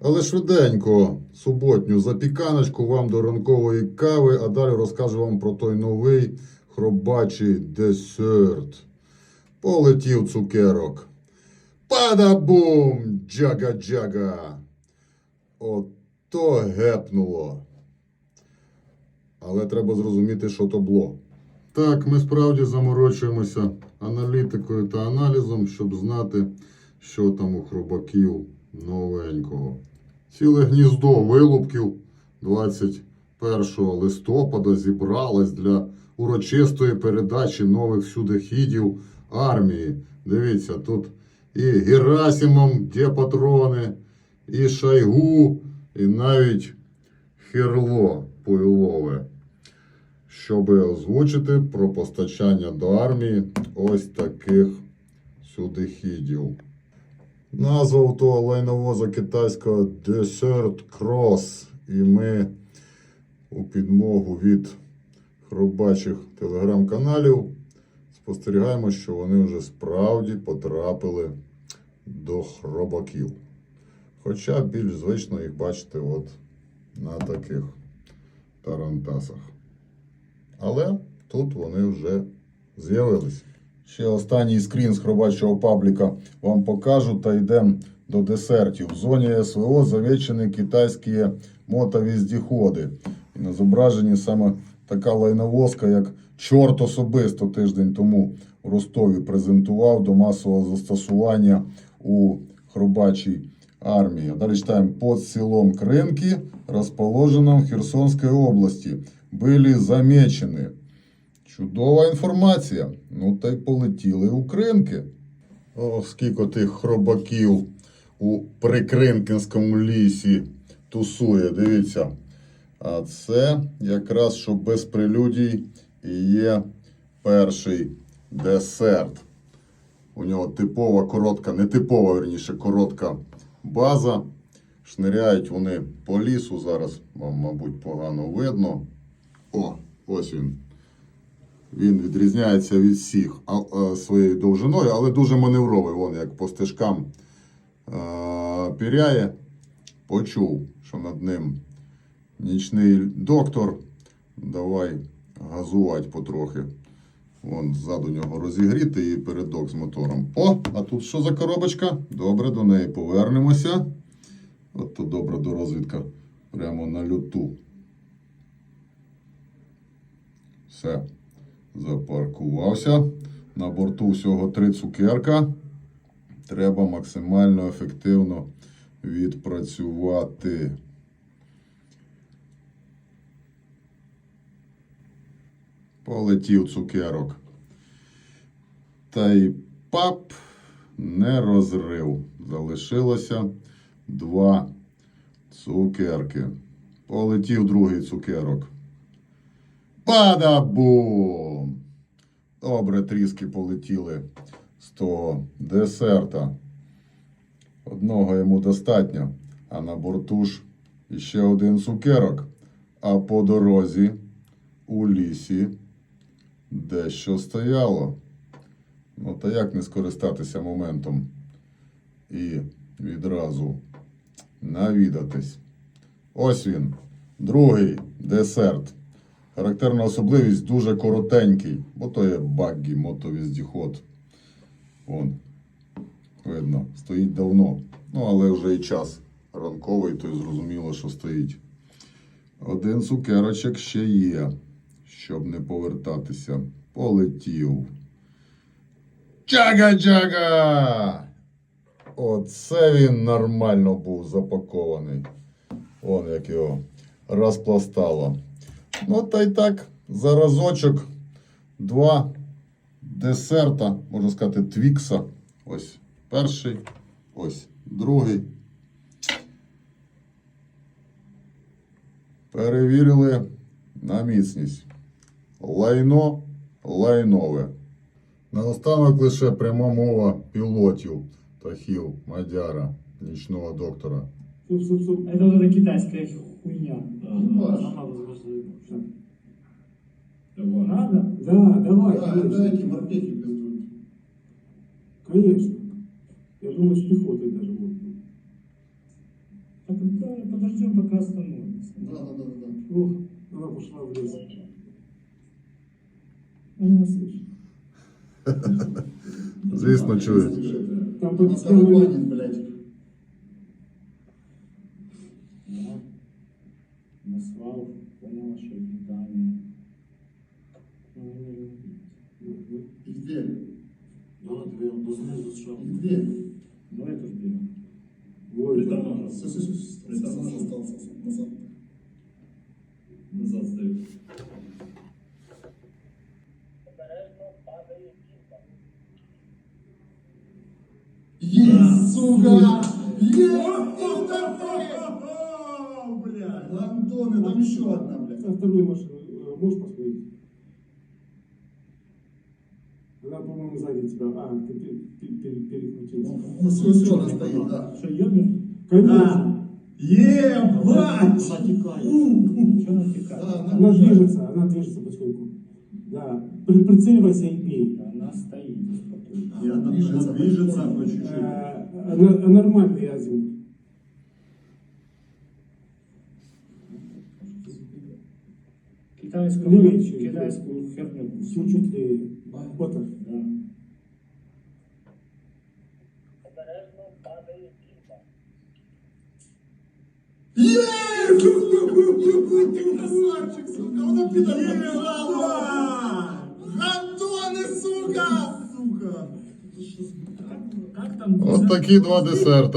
Але швиденько, суботню запіканочку вам до ранкової кави, а далі розкажу вам про той новий хробачий десерт. Полетів цукерок. Падабум! Джага-джага! Ото гепнуло. Але треба зрозуміти, що то було. Так, ми справді заморочуємося аналітикою та аналізом, щоб знати, що там у хробаків новенького. Ціле гніздо вилупків 21 листопада зібралось для урочистої передачі нових всюдихідів армії. Дивіться, тут і Герасимом де патрони, і Шайгу, і навіть Херло Пуйлове щоб озвучити про постачання до армії ось таких сюдихідів. Назва у того лайновоза китайського Desert Cross. І ми у підмогу від хробачих телеграм-каналів спостерігаємо, що вони вже справді потрапили до хробаків. Хоча більш звично їх бачити от на таких тарантасах. Але тут вони вже з'явились. Ще останній скрін з хробачого пабліка вам покажу та йдемо до десертів. В зоні СВО завечені китайські мотовіздіходи. І на зображенні саме така лайновозка, як чорт особисто тиждень тому в Ростові презентував до масового застосування у хробачій армії. Далі читаємо под селом Крынки, расположенном в Херсонской области, были замечені. Чудова інформація. Ну та й полетіли у кринки. О, скільки тих хробаків у Прикринкінському лісі тусує, дивіться. А це якраз що без прелюдій і є перший десерт. У нього типова коротка, не типова, верніше, коротка база. Шниряють вони по лісу. Зараз вам, мабуть, погано видно. О, ось він. Він відрізняється від всіх своєю довжиною, але дуже маневровий. Вон як по стежкам а, піряє. Почув, що над ним нічний доктор. Давай газувати потрохи. Вон ззаду нього розігріти і передок з мотором. О, а тут що за коробочка? Добре, до неї повернемося. От то добра до розвідка прямо на люту. Все, запаркувався. На борту всього три цукерка. Треба максимально ефективно відпрацювати. Полетів цукерок. Та й пап не розрив. Залишилося два цукерки. Полетів другий цукерок. Падабум! Добре, тріски полетіли з того десерта. Одного йому достатньо, а на борту ж іще один цукерок. А по дорозі у лісі дещо стояло. Ну, та як не скористатися моментом і відразу навідатись. Ось він, другий десерт. Характерна особливість дуже коротенький, бо то є баггі, мотовіздіход. Вон, видно, стоїть давно. Ну, але вже і час ранковий, то й зрозуміло, що стоїть. Один цукерочок ще є, щоб не повертатися. Полетів. Джага-джага! Оце він нормально був запакований. Вон як його розпластало. Ну, та й так, за разочок два десерта, можна сказати, твікса. Ось перший, ось другий. Перевірили на міцність. Лайно лайнове. Наостанок лише пряма мова пілотів птахів Мадяра, нічного доктора. Вот эта китайская хуйня. Возможно, Давай. Надо? Да, давай. Да, конечно. дайте морпехи пиздуют. Конечно. Я думаю, с пехотой даже будет. Так, да, подождем, пока остановится. Да, да, да, да. Ух, она пошла в лес. Она нас слышит. Звісно, чують. Там Она под тарабанит, поняла, что питание. И где? Ну, это берем, ну, снизу что? И где? Ну, это же берем. Ой, это Все, все, все, все, остался, назад. Назад сдаю. Есть, сука! Есть! Антон, там еще одна, блядь. А вторую машину э, можешь посмотреть? Она, по-моему, сзади тебя. А, ты пер- пер- пер- перекрутился. Ну, все, все, она стоит, да. Что, ебнешь? Конечно. Ебать! Натекает. Что натекает? Она она движется, она движется потихоньку. Да. При- Прицеливайся и бей. Она стоит она движется, по чуть-чуть. Э, она- а Нормальный азимут. китайского, Левичу, китайского херню. Все чуть ли Гарри Да. Красавчик. Вот такие два десерта.